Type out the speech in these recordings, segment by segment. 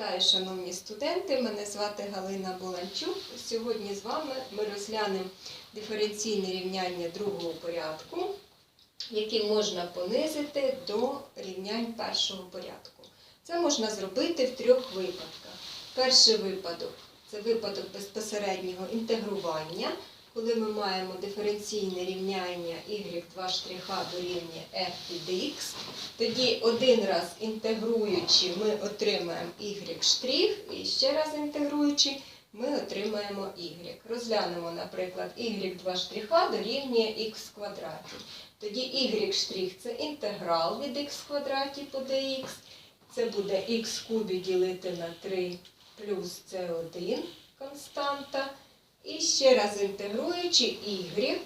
Вітаю, шановні студенти! Мене звати Галина Буланчук. Сьогодні з вами ми розглянемо диференційне рівняння другого порядку, які можна понизити до рівнянь першого порядку. Це можна зробити в трьох випадках. Перший випадок це випадок безпосереднього інтегрування, коли ми маємо диференційне рівняння y2 штриха дорівнює f від x. Тоді один раз інтегруючи, ми отримаємо y штрих, і ще раз інтегруючи, ми отримаємо y. Розглянемо, наприклад, y2 штриха дорівнює в квадраті. Тоді y штрих це інтеграл від в квадраті по dx. Це буде x кубі ділити на 3 плюс c1 константа. І ще раз інтегруючи y,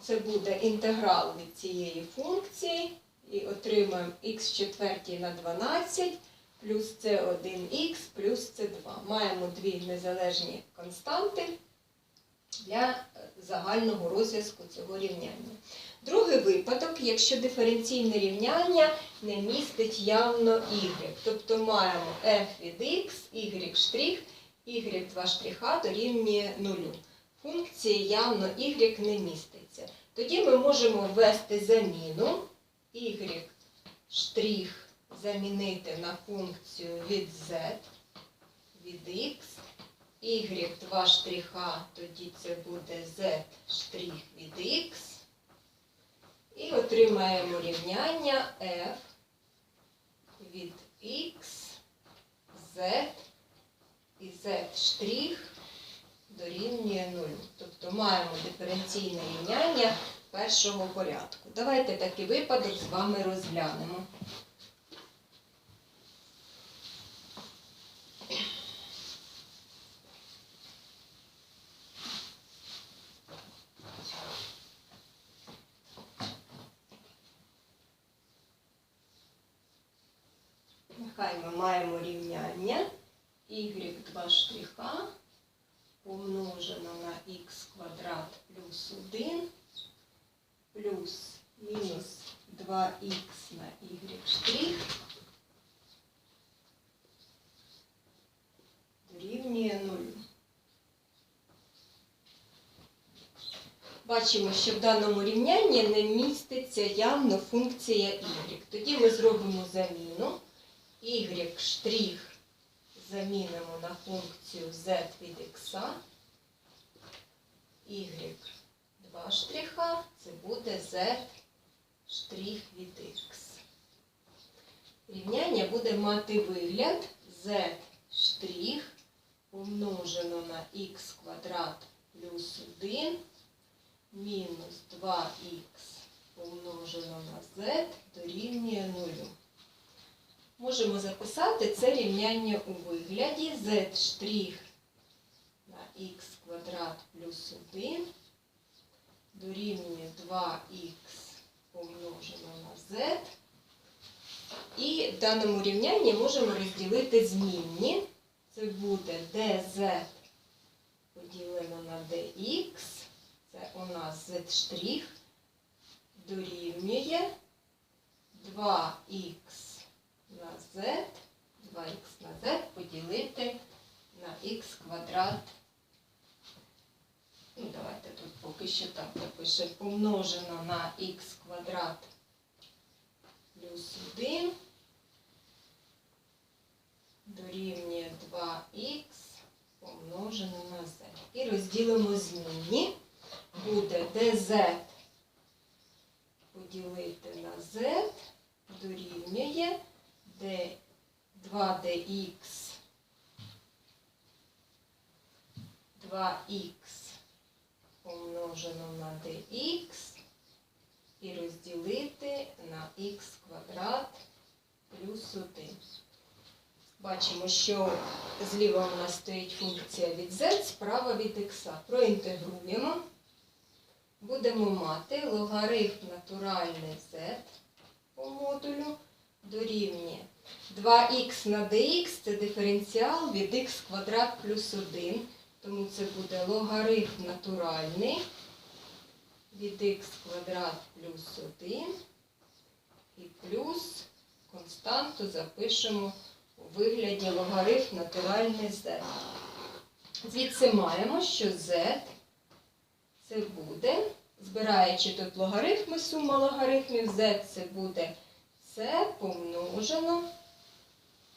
це буде інтеграл від цієї функції. І отримаємо х четвертій на 12 плюс c1х плюс c2. Маємо дві незалежні константи для загального розв'язку цього рівняння. Другий випадок, якщо диференційне рівняння не містить явно y. Тобто маємо f від x, y y2 штриха дорівнює 0. Функції явно y не міститься. Тоді ми можемо ввести заміну y штрих замінити на функцію від z від x, y2 штриха, тоді це буде z штрих від x. І отримаємо рівняння f від x, z і z штрих дорівнює 0. Тобто маємо диференційне рівняння першого порядку. Давайте такий випадок з вами розглянемо. Нехай ми маємо рівняння y2 штриха помножено на х квадрат плюс 1 плюс мінус 2х на y штрих дорівнює 0. Бачимо, що в даному рівнянні не міститься явно функція y. Тоді ми зробимо заміну. y штрих замінимо на функцію z від x. y 2 штриха, це буде z штрих від x. Рівняння буде мати вигляд z штрих помножено на х квадрат плюс 1 мінус 2х помножено на z дорівнює 0. Можемо записати це рівняння у вигляді z на х квадрат плюс 1 дорівнює 2х помножено на z. І в даному рівнянні можемо розділити змінні. Це буде dz поділено на dx. Це у нас z дорівнює 2х на z, 2х на z поділити на х квадрат. Ну, давайте тут поки що так запишемо. Помножено на х квадрат плюс 1 дорівнює 2х помножено на z. І розділимо змінні. Буде dz поділити на z дорівнює d 2dx 2х помножено на dx і розділити на х квадрат плюс 1. Бачимо, що зліва у нас стоїть функція від z, справа від х. Проінтегруємо. Будемо мати логарифм натуральний z по модулю дорівнює 2х на dx це диференціал від х квадрат плюс 1. Тому це буде логарифм натуральний від х квадрат плюс 1 і плюс константу запишемо у вигляді логарифм натуральний z. Звідси маємо, що z це буде, збираючи тут логарифми, сума логарифмів, z це буде c помножено,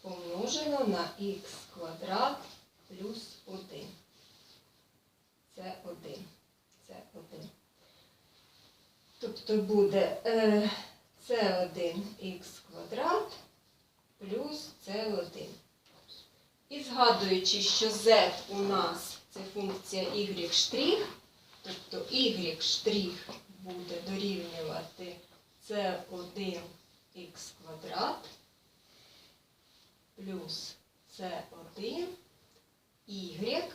помножено на х квадрат плюс 1. Це 1. Це 1. Тобто буде е, c1х квадрат плюс c1. І згадуючи, що z у нас це функція y штрих, тобто y штрих буде дорівнювати c1х квадрат плюс c1 y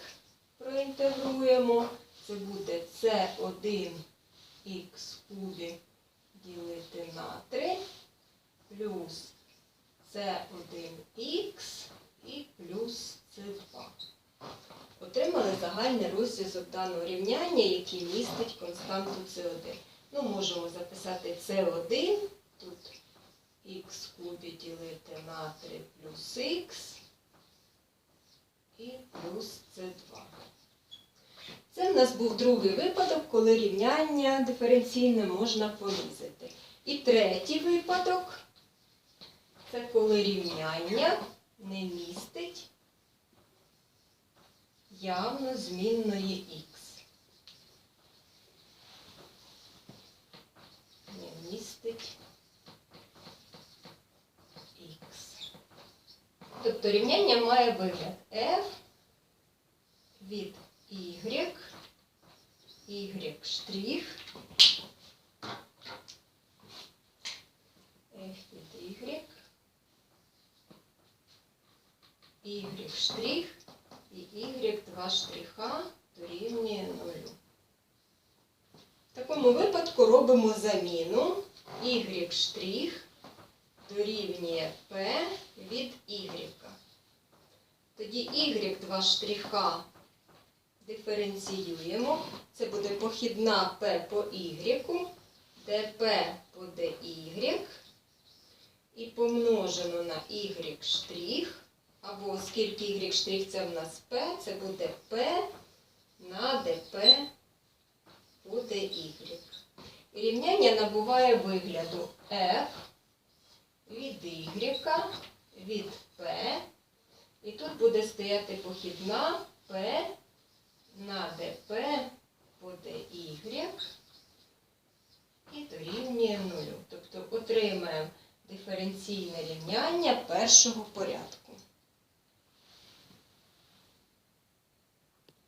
проінтегруємо. Це буде c1х кубі ділити на 3 плюс c1х і плюс c2. Отримали загальний розв'язок даного рівняння, який містить константу c1. Ну, можемо записати c1, х кубі ділити на 3 плюс х і плюс c2. Це в нас був другий випадок, коли рівняння диференційне можна понизити. І третій випадок це коли рівняння не містить явно змінної х. Не містить х. Тобто рівняння має вигляд f від y, y штрих, f від y, y штрих і y два штриха дорівнює 0. В такому випадку робимо заміну y штрих дорівнює p від y. Тоді y два штриха диференціюємо. Це буде похідна p по y, dp по dy і помножено на y штрих, або оскільки y штрих це в нас p, це буде p на dp по dy. І рівняння набуває вигляду f y від p, і тут буде стояти похідна p на dp по dy і дорівнює нулю. Тобто отримаємо диференційне рівняння першого порядку.